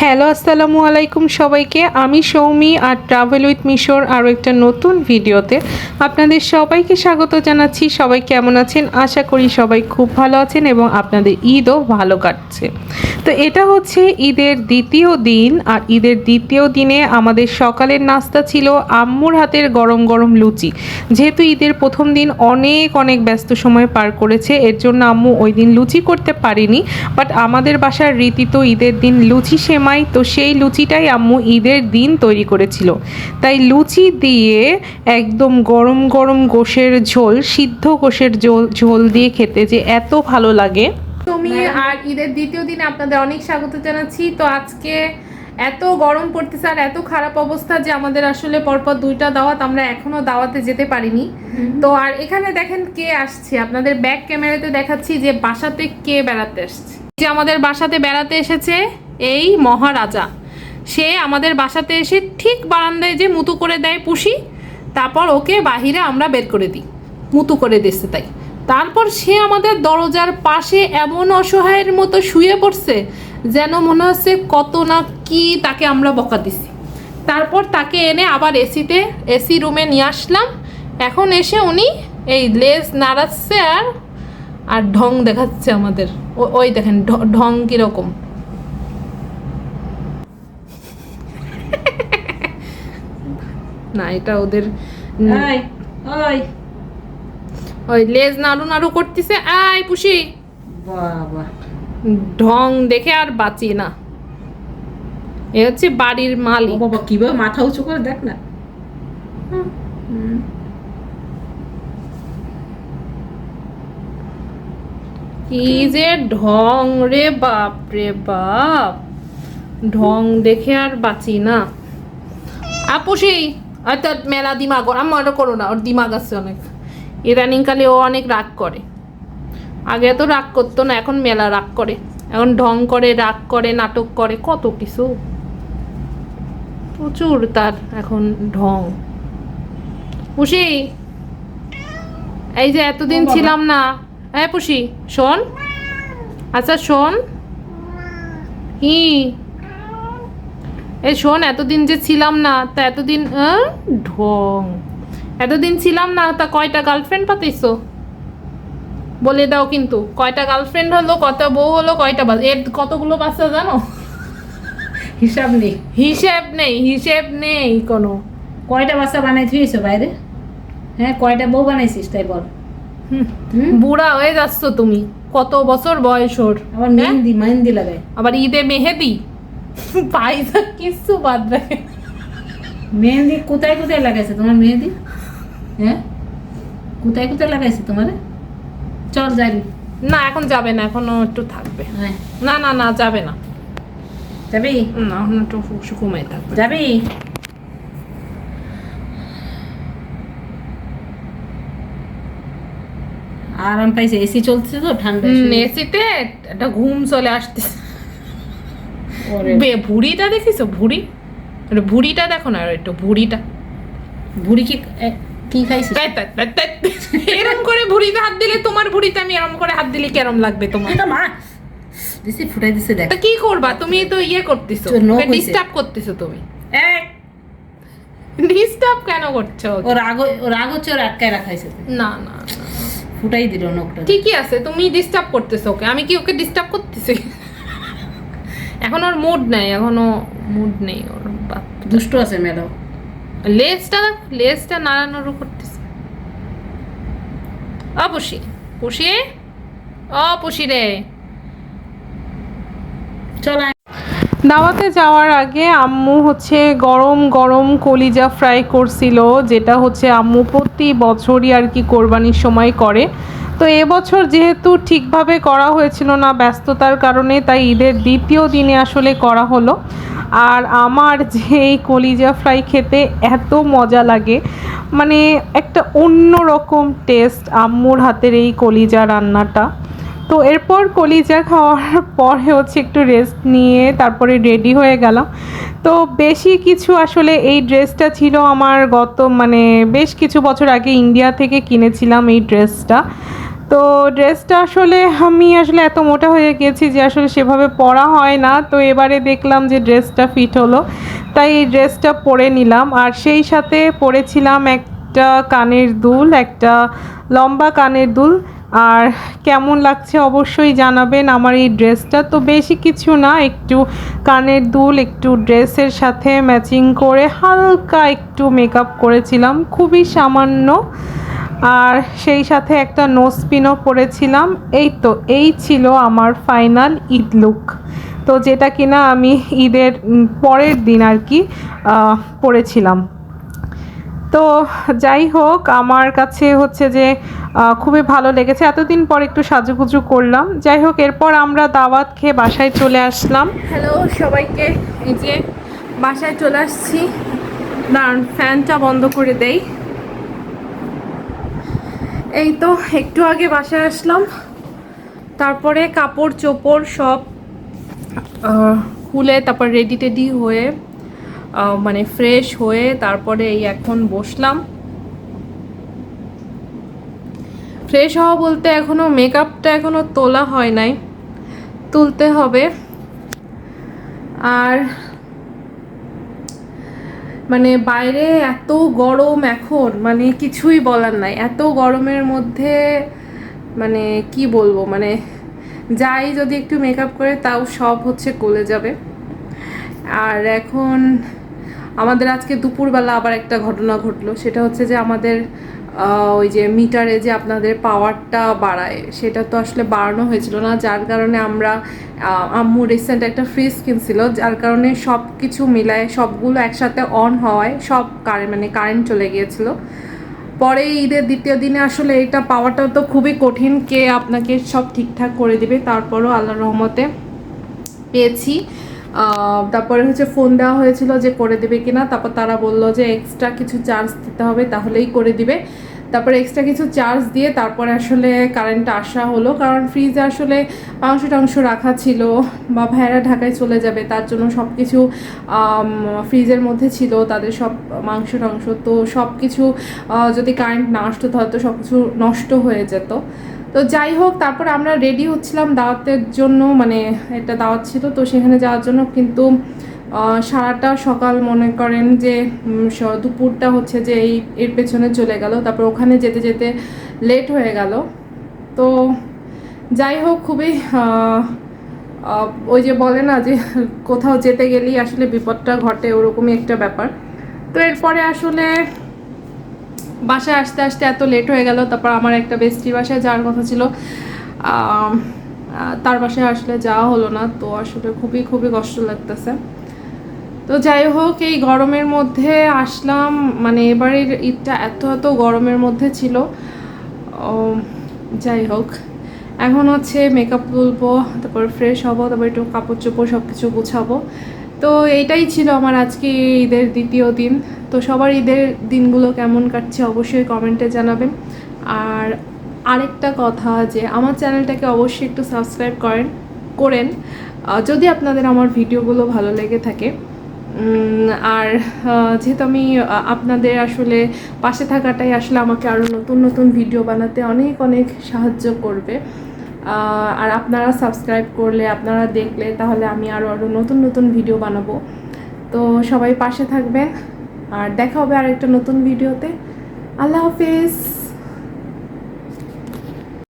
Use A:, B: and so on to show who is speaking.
A: Hello, আসসালামু আলাইকুম সবাইকে। আমি সৌমি আর ট্রাভেল উইথ মিশোর আরও একটা নতুন ভিডিওতে আপনাদের সবাইকে স্বাগত জানাচ্ছি। সবাই কেমন আছেন? আশা করি সবাই খুব ভালো আছেন এবং আপনাদের ঈদও ভালো কাটছে। তো এটা হচ্ছে ঈদের দ্বিতীয় দিন আর ঈদের দ্বিতীয় দিনে আমাদের সকালের নাস্তা ছিল আম্মুর হাতের গরম গরম লুচি। যেহেতু ঈদের প্রথম দিন অনেক অনেক ব্যস্ত সময় পার করেছে, এর জন্য আম্মু ওই দিন লুচি করতে পারিনি। বাট আমাদের বাসার রীতি তো ঈদের দিন লুচি সেমাই তো সেই লুচিটাই আম্মু ঈদের দিন তৈরি করেছিল। তাই লুচি দিয়ে একদম গরম গরম গোশের ঝোল সিদ্ধ গোশের ঝোল ঝোল দিয়ে খেতে যে এত ভালো লাগে। তুমি আর ঈদের দ্বিতীয় দিনে আপনাদের অনেক স্বাগত জানাচ্ছি। তো আজকে এত গরম পড়তেছে আর এত খারাপ অবস্থা যে আমাদের আসলে পরপর দুইটা দাওয়াত আমরা এখনও দাওয়াতে যেতে পারিনি। তো আর এখানে দেখেন কে আসছে। আপনাদের ব্যাক ক্যামেরাতে দেখাচ্ছি যে বাসাতে কে বেড়াতে আসছে যে আমাদের বাসাতে বেড়াতে এসেছে এই মহারাজা। সে আমাদের বাসাতে এসে ঠিক বারান্দায় যে মুতু করে দেয় পুষি, তারপর ওকে বাহিরে আমরা বের করে দিই। মুতু করে দিচ্ছে তাই। তারপর সে আমাদের দরজার পাশে এমন অসহায়ের মতো শুয়ে পড়ছে যেন মনে হচ্ছে কত না কি তাকে আমরা বকা দিছি। তারপর তাকে এনে আবার এসিতে, এসি রুমে নিয়ে আসলাম। এখন এসে উনি এই লেজ নাড়াচ্ছে আর আর ঢং দেখাচ্ছে আমাদের। ওই দেখেন ঢং কীরকম। না এটা ওদের
B: ওই
A: লেজ নাড়ু নাড়ু করতেছে আয় পুষি।
B: বাবা।
A: ঢং দেখে আর বাঁচি না। এ হচ্ছে বাড়ির মালিক।
B: বাবা কীভাবে মাথা উঁচু করে দেখ না।
A: কি যে ঢং রে বাপ রে বাপ। ঢং দেখে আর বাঁচি না। আপুসি হয়তো মেলা দিমাগ ওর আমার করো না ওর দিমাগ আছে অনেক। ইদানিং কালে ও অনেক রাগ করে। আগে তো রাগ করতো না এখন মেলা রাগ করে। এখন ঢং করে রাগ করে নাটক করে কত কিছু। প্রচুর তার এখন ঢং। পুষি এই যে এতদিন ছিলাম না। হ্যাঁ পুষি শোন। আচ্ছা শোন। কি এই শোন এতদিন যে ছিলাম না তা এতদিন ঢং। এতদিন ছিলাম না তা কয়টা গার্লফ্রেন্ড পাতাইছো বলে দাও কিন্তু কয়টা গার্লফ্রেন্ড হলো কয়টা বউ হলো কয়টা বাচ্চা এর কতগুলো বাচ্চা জানো?
B: হিসাব নেই।
A: হিসেব নেই হিসেব নেই কোনো।
B: কয়টা বাচ্চা বানাই থুয়েছো বাইরে? হ্যাঁ কয়টা বউ বানাইছিস তাই বল?
A: বুড়া হয়ে যাচ্ছ তুমি কত বছর বয়স ওর
B: আবার
A: হ্যাঁ?
B: মেহেন্দি মেহেন্দি লাগাই।
A: আবার ঈদে মেহেদি? পয়সা কিছু বাদ রাখে
B: মেহেন্দি কোথায় কোথায় লাগাইছে তোমার মেহেন্দি? হ্যাঁ? কোথায় কোথায় লাগাইছে তোমার? চল যাই।
A: না এখন যাবে না এখনও একটু থাকবে।
B: হ্যাঁ।
A: না না না যাবে না।
B: যাবি?
A: না এখন একটু থাকবে।
B: যাবি? আরাম পাইছে এসি চলছে তো ঠান্ডা
A: এসিতে একটা ঘুম চলে আসতেছে। ভুড়িটা দেখিস ভুড়ি? ভুড়িটা দেখো না একটু ভুড়িটা।
B: বুড়ি কি খাইছিস।
A: এরম করে ভুড়িতে হাত দিলে তোমার ভুড়িতে আমি এরম করে হাত দিলে কেরম লাগবে তোমার?
B: এটা মা দিছে ফুটাই দিছে দেখ।
A: কি করবা? তুমি তো ইয়ে করতেছো। ডিস্টার্ব করতেছো তুমি। ডিস্টার্ব কেন করছ?
B: ও রাগ ও রাগ হচ্ছে ওর আটকায় রাখাইছে।
A: না না না।
B: ফুটাই দিল নখটা।
A: ঠিকই আছে তুমি ডিস্টার্ব করতেছো ওকে। আমি কি ওকে ডিস্টার্ব করতেছি? এখন ওর মুড নেই এখনও মুড নেই ওর বাপ-
B: দুষ্ট আছে ম্যাডাম
A: লেজটা লেজটা নাড়ানোড়ো করতেছে। অ পুষি। পুষি? অ পুষি রে।
B: চল
A: দাওয়াতে যাওয়ার আগে আম্মু হচ্ছে গরম গরম কলিজা ফ্রাই করছিল যেটা হচ্ছে আম্মু প্রতি বছরই আর কি কোরবানির সময় করে। তো এবছর যেহেতু ঠিকভাবে করা হয়েছিল না ব্যস্ততার কারণে, তাই ঈদের দ্বিতীয় দিনে আসলে করা হলো। আর আমার যে এই কলিজা ফ্রাই খেতে এত মজা লাগে মানে একটা অন্য রকম টেস্ট আম্মুর হাতের এই কলিজা রান্নাটা। তো এরপর কলিজা খাওয়ার পরে হচ্ছে একটু রেস্ট নিয়ে তারপরে রেডি হয়ে গেলাম। তো বেশি কিছু আসলে এই ড্রেসটা ছিল আমার গত মানে বেশ কিছু বছর আগে ইন্ডিয়া থেকে কিনেছিলাম এই ড্রেসটা তো ড্রেসটা আসলে আমি আসলে এত মোটা হয়ে গেছি যে আসলে সেভাবে পরা হয় না। তো এবারে দেখলাম যে ড্রেসটা ফিট হলো। তাই এই ড্রেসটা পরে নিলাম। আর সেই সাথে পরেছিলাম একটা কানের দুল, একটা লম্বা কানের দুল। আর কেমন লাগছে অবশ্যই জানাবেন আমার এই ড্রেসটা। তো বেশি কিছু না, একটু কানের দুল, একটু ড্রেসের সাথে ম্যাচিং করে হালকা একটু মেকআপ করেছিলাম। খুবই সামান্য। আর সেই সাথে একটা নোসপিনও পরেছিলাম। এই তো, এই ছিল আমার ফাইনাল ঈদ লুক তো যেটা কিনা আমি ঈদের পরের দিন আর কি পরেছিলাম। তো যাই হোক, আমার কাছে হচ্ছে যে খুবই ভালো লেগেছে। এতদিন পর একটু সাজুগুজু করলাম। যাই হোক, এরপর আমরা দাওয়াত খেয়ে বাসায় চলে আসলাম। হ্যালো সবাইকে। এই যে, বাসায় চলে আসছি। দাঁড়ান ফ্যানটা বন্ধ করে দেই। এই তো, একটু আগে বাসায় আসলাম। তারপরে কাপড়, চোপড় সব খুলে তারপর রেডি টেডি হয়ে মানে ফ্রেশ হয়ে তারপরে এই এখন বসলাম। ফ্রেশ হওয়া বলতে এখনও মেকআপটা এখনও তোলা হয় নাই, তুলতে হবে। আর মানে বাইরে এত গরম এখন মানে কিছুই বলার নাই। এত গরমের মধ্যে মানে কি বলব মানে যাই যদি একটু মেকআপ করে, তাও সব হচ্ছে গলে যাবে। আর এখন আমাদের আজকে দুপুরবেলা আবার একটা ঘটনা ঘটলো, সেটা হচ্ছে যে আমাদের ওই যে মিটারে যে আপনাদের পাওয়ারটা বাড়ায়, সেটা তো আসলে বাড়ানো হয়েছিল না, যার কারণে আমরা আম্মু রিসেন্ট একটা ফ্রিজ কিনছিল, যার কারণে সব কিছু মিলায়, সবগুলো একসাথে অন হওয়ায় সব কারেন্ট মানে কারেন্ট চলে গিয়েছিল। পরে ঈদের দ্বিতীয় দিনে আসলে এটা পাওয়াটা তো খুবই কঠিন, কে আপনাকে সব ঠিকঠাক করে দিবে, তারপরও আল্লাহ রহমতে পেয়েছি। তারপরে হচ্ছে ফোন দেওয়া হয়েছিল যে করে দেবে কিনা, তারপর তারা বলল যে এক্সট্রা কিছু চার্জ দিতে হবে, তাহলেই করে দিবে। তারপরে এক্সট্রা কিছু চার্জ দিয়ে তারপরে আসলে কারেন্টটা আসা হলো। কারণ ফ্রিজে আসলে মাংস টাংস রাখা ছিল বা ভাইয়েরা ঢাকায় চলে যাবে, তার জন্য সব কিছু ফ্রিজের মধ্যে ছিল, তাদের সব মাংস টাংস তো সব কিছু যদি কারেন্ট না আসতো হয়তো সব কিছু নষ্ট হয়ে যেত। তো যাই হোক, তারপর আমরা রেডি হচ্ছিলাম দাওয়াতের জন্য মানে একটা দাওয়াত ছিল, তো সেখানে যাওয়ার জন্য কিন্তু সারাটা সকাল মনে করেন যে দুপুরটা হচ্ছে যে এই, এর পেছনে চলে গেল। তারপর ওখানে যেতে যেতে লেট হয়ে গেল। তো যাই হোক, খুবই ওই যে বলে না যে, কোথাও যেতে গেলেই আসলে বিপদটা ঘটে, ওরকমই একটা ব্যাপার। তো এরপরে আসলে বাসায় আসতে আসতে এত লেট হয়ে গেল। তারপর আমার একটা বেস্টি বাসায় যাওয়ার কথা ছিল। তার বাসায় আসলে যাওয়া হলো না। তো আসলে খুবই খুবই কষ্ট লাগতেছে। তো যাই হোক, এই গরমের মধ্যে আসলাম। মানে এবারের ঈদটা এত এত গরমের মধ্যে ছিল। যাই হোক, এখন হচ্ছে মেকআপ তুলবো, তারপর ফ্রেশ হব, তারপর একটু কাপড় চোপড় সব কিছু গুছাবো। তো এইটাই ছিল আমার আজকে ঈদের দ্বিতীয় দিন। তো সবার ঈদের দিনগুলো কেমন কাটছে অবশ্যই কমেন্টে জানাবেন। আর আরেকটা কথা যে, আমার চ্যানেলটাকে অবশ্যই একটু সাবস্ক্রাইব করেন করেন। যদি আপনাদের আমার ভিডিওগুলো ভালো লেগে থাকে আর যেহেতু আমি আপনাদের আসলে পাশে থাকাটাই আসলে আমাকে আরও নতুন নতুন ভিডিও বানাতে অনেক অনেক সাহায্য করবে। আর আপনারা সাবস্ক্রাইব করলে, আপনারা দেখলে তাহলে আমি আরও আরও নতুন নতুন ভিডিও বানাবো। তো সবাই পাশে থাকবেন, আর দেখা হবে আরেকটা নতুন ভিডিওতে আল্লাহ হাফিজ।